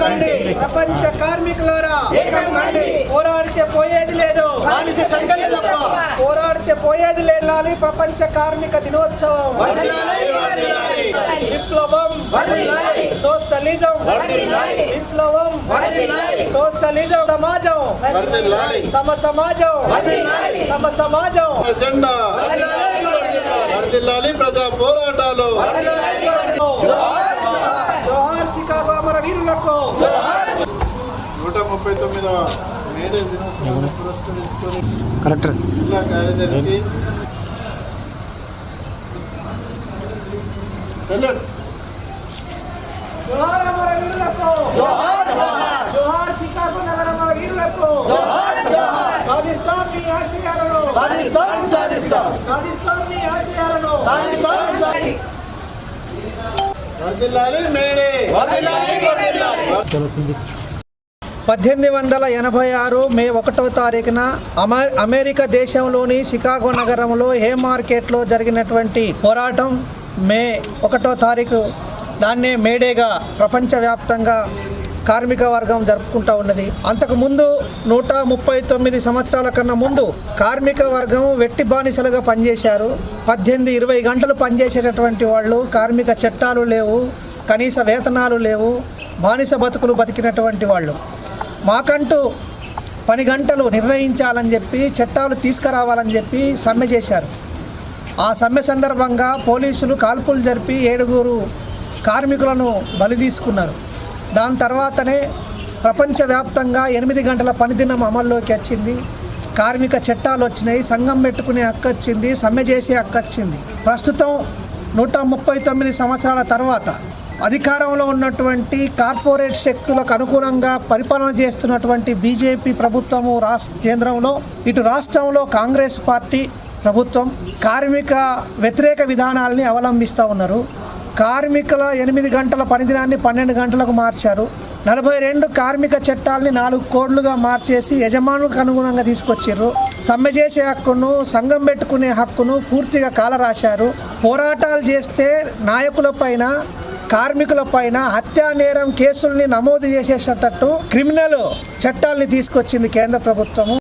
కండి ప్రపంచ కార్మికులారా ఏకం కండి పోరాడితే పోయేది లేదు. బానిస సంఖ్యలు తప్ప. పోరాడితే పోయేది లేదు నాలి ప్రపంచ కార్మిక దినోత్సవం. విప్లవం. సోషలిజం. విప్లవం. సోషలిజం సమాజం. సమ సమాజం. సమ సమాజం ఎజెండా ప్రజా పోరాటాలు. వీరులకు నూట ముప్పై తొమ్మిదవ మేడే దినోత్సవాన్ని పురస్కరించుకొని కలెక్టర్. జిల్లా కార్యదర్శి. సాధిస్తాం సాధిస్తాం సాధిస్తాం. మేడే. పద్దెనిమిది వందల ఎనభై ఆరు మే ఒకటవ తారీఖున అమ అమెరికా దేశంలోని షికాగో నగరంలో హే మార్కెట్లో జరిగినటువంటి పోరాటం మే ఒకటో తారీఖు దాన్నే మేడేగా ప్రపంచవ్యాప్తంగా కార్మిక వర్గం జరుపుకుంటూ ఉన్నది. అంతకుముందు నూట ముప్పై తొమ్మిది సంవత్సరాల కన్నా ముందు కార్మిక వర్గం వెట్టి బానిసలుగా పనిచేశారు. పద్దెనిమిది ఇరవై గంటలు పనిచేసేటటువంటి వాళ్ళు కార్మిక చట్టాలు లేవు కనీస వేతనాలు లేవు. బానిస బతుకులు బతికినటువంటి వాళ్ళు. మాకంటూ పని గంటలు నిర్ణయించాలని చెప్పి చట్టాలు తీసుకురావాలని చెప్పి సమ్మె చేశారు. ఆ సమ్మె సందర్భంగా పోలీసులు కాల్పులు జరిపి ఏడుగురు కార్మికులను బలి తీసుకున్నారు. దాని తర్వాతనే ప్రపంచవ్యాప్తంగా ఎనిమిది గంటల పనిదినం అమల్లోకి వచ్చింది. కార్మిక చట్టాలు వచ్చినాయి సంఘం పెట్టుకునే హక్కు వచ్చింది సమ్మె చేసే హక్కు వచ్చింది. ప్రస్తుతం నూట ముప్పై తొమ్మిది సంవత్సరాల తర్వాత అధికారంలో ఉన్నటువంటి కార్పొరేట్ శక్తులకు అనుగుణంగా పరిపాలన చేస్తున్నటువంటి బీజేపీ ప్రభుత్వము రాష్ట్ర కేంద్రంలో ఇటు రాష్ట్రంలో కాంగ్రెస్ పార్టీ ప్రభుత్వం కార్మిక వ్యతిరేక విధానాల్ని అవలంబిస్తూ ఉన్నారు. కార్మికుల ఎనిమిది గంటల పనిదినాన్ని పన్నెండు గంటలకు మార్చారు. నలభై రెండు కార్మిక చట్టాలని నాలుగు కోడ్లుగా మార్చేసి యజమానులకు అనుగుణంగా తీసుకొచ్చారు సమ్మె చేసే హక్కును సంఘం పెట్టుకునే హక్కును పూర్తిగా కాలరాశారు. పోరాటాలు చేస్తే నాయకులపైన కార్మికులపైన హత్యా నేరం కేసుల్ని నమోదు చేసేటట్టు క్రిమినల్ చట్టాల్ని తీసుకొచ్చింది కేంద్ర ప్రభుత్వము.